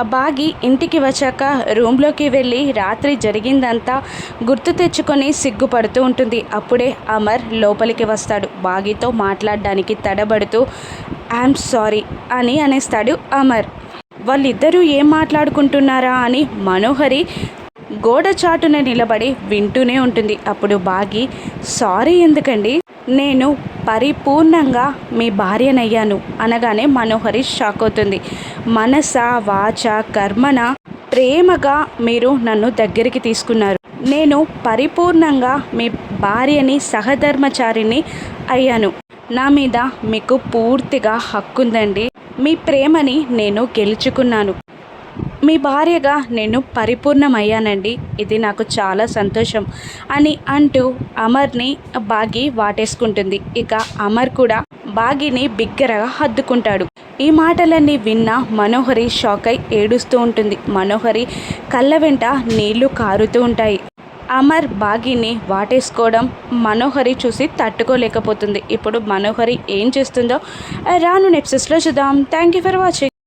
ఆ బాగి ఇంటికి వచ్చాక రూమ్లోకి వెళ్ళి రాత్రి జరిగిందంతా గుర్తు తెచ్చుకొని సిగ్గుపడుతూ ఉంటుంది. అప్పుడే అమర్ లోపలికి వస్తాడు. బాగితో మాట్లాడడానికి తడబడుతూ ఐఎమ్ సారీ అని అనేస్తాడు అమర్. వాళ్ళిద్దరూ ఏం మాట్లాడుకుంటున్నారా అని మనోహరి గోడ చాటున నిలబడి వింటూనే ఉంటుంది. అప్పుడు బాగి సారీ ఎందుకండి? నేను పరిపూర్ణంగా మీ భార్యనయ్యాను అనగానే మనోహరి షాక్ అవుతుంది. మనస వాచ కర్మన ప్రేమగా మీరు నన్ను దగ్గరికి తీసుకున్నారు. నేను పరిపూర్ణంగా మీ భార్యని సహధర్మచారిని అయ్యాను. నా మీద మీకు పూర్తిగా హక్కుందండి. మీ ప్రేమని నేను గెలుచుకున్నాను. మీ భార్యగా నేను పరిపూర్ణమయ్యానండి. ఇది నాకు చాలా సంతోషం అని అంటూ అమర్ని బాగి వాటేసుకుంటుంది. ఇక అమర్ కూడా బాగిని బిగ్గరగా హద్దుకుంటాడు. ఈ మాటలన్నీ విన్న మనోహరి షాక్ అయి ఏడుస్తూ ఉంటుంది. మనోహరి కళ్ళ వెంట నీళ్ళు కారుతూ ఉంటాయి. అమర్ బాగిని వాటేసుకోవడం మనోహరి చూసి తట్టుకోలేకపోతుంది. ఇప్పుడు మనోహరి ఏం చేస్తుందో రాను నెప్సెస్లో చూద్దాం. Thank you for watching.